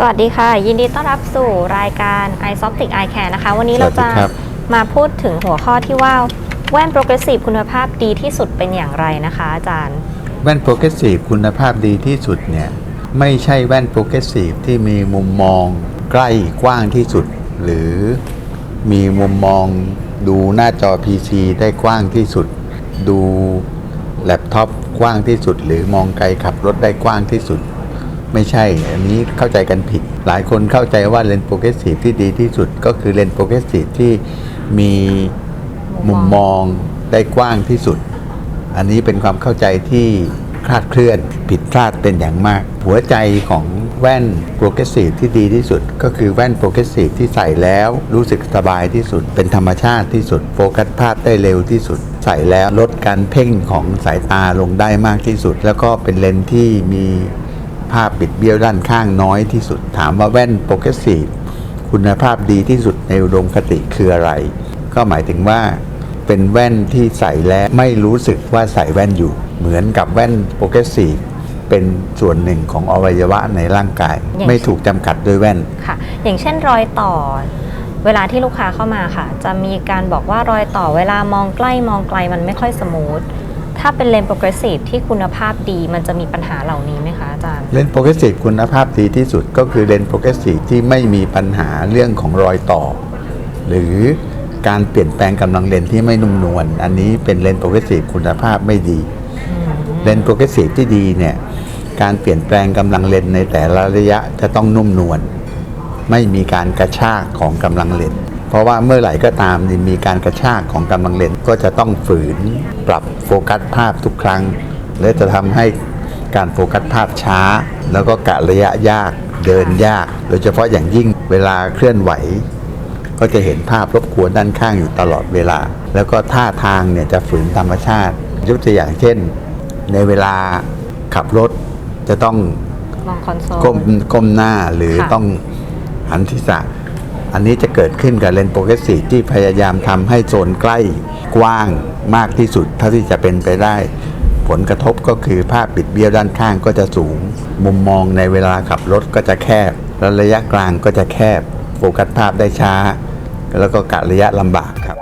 สวัสดีค่ะ ยินดีต้อนรับสู่รายการ i s o p t i c Eye Care นะคะ วันนี้เราสวัจะสดีครับมาพูดถึงหัวข้อที่ว่าแว่นโปรเกรสซีฟคุณภาพดีที่สุดเป็นอย่างไรนะคะ อาจารย์ แว่นโปรเกรสซีฟคุณภาพดีที่สุดเนี่ยไม่ใช่แว่นโปรเกรสซีฟที่มีมุมมองใกล้กว้างที่สุด หรือมีมุมมองดูหน้าจอ PC ได้กว้างที่สุด ดูแล็ปท็อปกว้างที่สุด หรือมองไกลขับรถได้กว้างที่สุด ไม่ใช่ อันนี้เข้าใจกันผิด หลายคนเข้าใจว่าเลนส์โปรเกรสซีฟที่ดีที่สุดก็คือเลนส์โปรเกรสซีฟที่มีมุมมองได้กว้างที่สุด อันนี้เป็นความเข้าใจที่คลาดเคลื่อนผิดพลาดเป็นอย่างมาก หัวใจของแว่นโปรเกรสซีฟที่ดีที่สุด ก็คือแว่นโปรเกรสซีฟที่ใส่แล้วรู้สึกสบายที่สุด เป็นธรรมชาติที่สุด โฟกัสภาพได้เร็วที่สุด ใส่แล้วลดการเพ่งของสายตาลงได้มากที่สุด แล้วก็เป็นเลนส์ที่มี ภาพปิดเบี้ยวด้านข้างน้อยที่สุด ถามว่าแว่นโปรเกรสซีฟคุณภาพดีที่สุดในอุดมคติคืออะไร ก็หมายถึงว่าเป็นแว่นที่ใส่แล้วไม่รู้สึกว่าใส่แว่นอยู่ เหมือนกับแว่นโปรเกรสซีฟเป็นส่วนหนึ่งของอวัยวะในร่างกายอย่างไม่ถูกจำกัดด้วยแว่นค่ะ อย่างเช่นรอยต่อ เวลาที่ลูกค้าเข้ามาค่ะ จะมีการบอกว่ารอยต่อเวลามองใกล้มองไกลมันไม่ค่อยสมูทถ้าเป็นเลนส์โปรเกรสซีฟที่คุณภาพดีมันจะมีปัญหาเหล่านี้ไหมคะอาจารย์ เลนส์โปรเกรสซีฟคุณภาพดีที่สุดก็คือเลนส์โปรเกรสซีฟที่ไม่มีปัญหาเรื่องของรอยต่อ หรือการเปลี่ยนแปลงกำลังเลนส์ที่ไม่นุ่มนวลอันนี้เป็นเลนส์โปรเกรสซีฟคุณภาพไม่ดีเลนส์โปรเกรสซีฟที่ดีเนี่ยการเปลี่ยนแปลงกำลังเลนส์ในแต่ละระยะจะต้องนุ่มนวลไม่มีการกระชากของกำลังเลนส์เพราะว่าเมื่อไหร่ก็ตามมีการกระชากของกำลังเลนส์ก็จะต้องฝืนปรับโฟกัสภาพทุกครั้ง และจะทำให้ การโฟกัสภาพช้า แล้วก็กะระยะยากเดินยาก โดยเฉพาะอย่างยิ่งเวลาเคลื่อนไหว ก็จะเห็นภาพรบกวนด้านข้างอยู่ตลอดเวลา แล้วก็ท่าทางเนี่ยจะฝืนธรรมชาติ ยกตัวอย่างเช่น ในเวลาขับรถจะต้องมองคอนโซลก้มก้มหน้าหรือค่ะต้องหันทิศะอันนี้จะเกิดขึ้นกับเลนส์โปรเกรสซีฟที่พยายามทำให้โซนใกล้กว้างมากที่สุดเท่าที่จะเป็นไปได้ ผลกระทบก็คือภาพปิดเบี้ยวด้านข้างก็จะสูง มุมมองในเวลาขับรถก็จะแคบ และระยะกลางก็จะแคบ โฟกัสภาพได้ช้า แล้วก็กะระยะลำบากครับ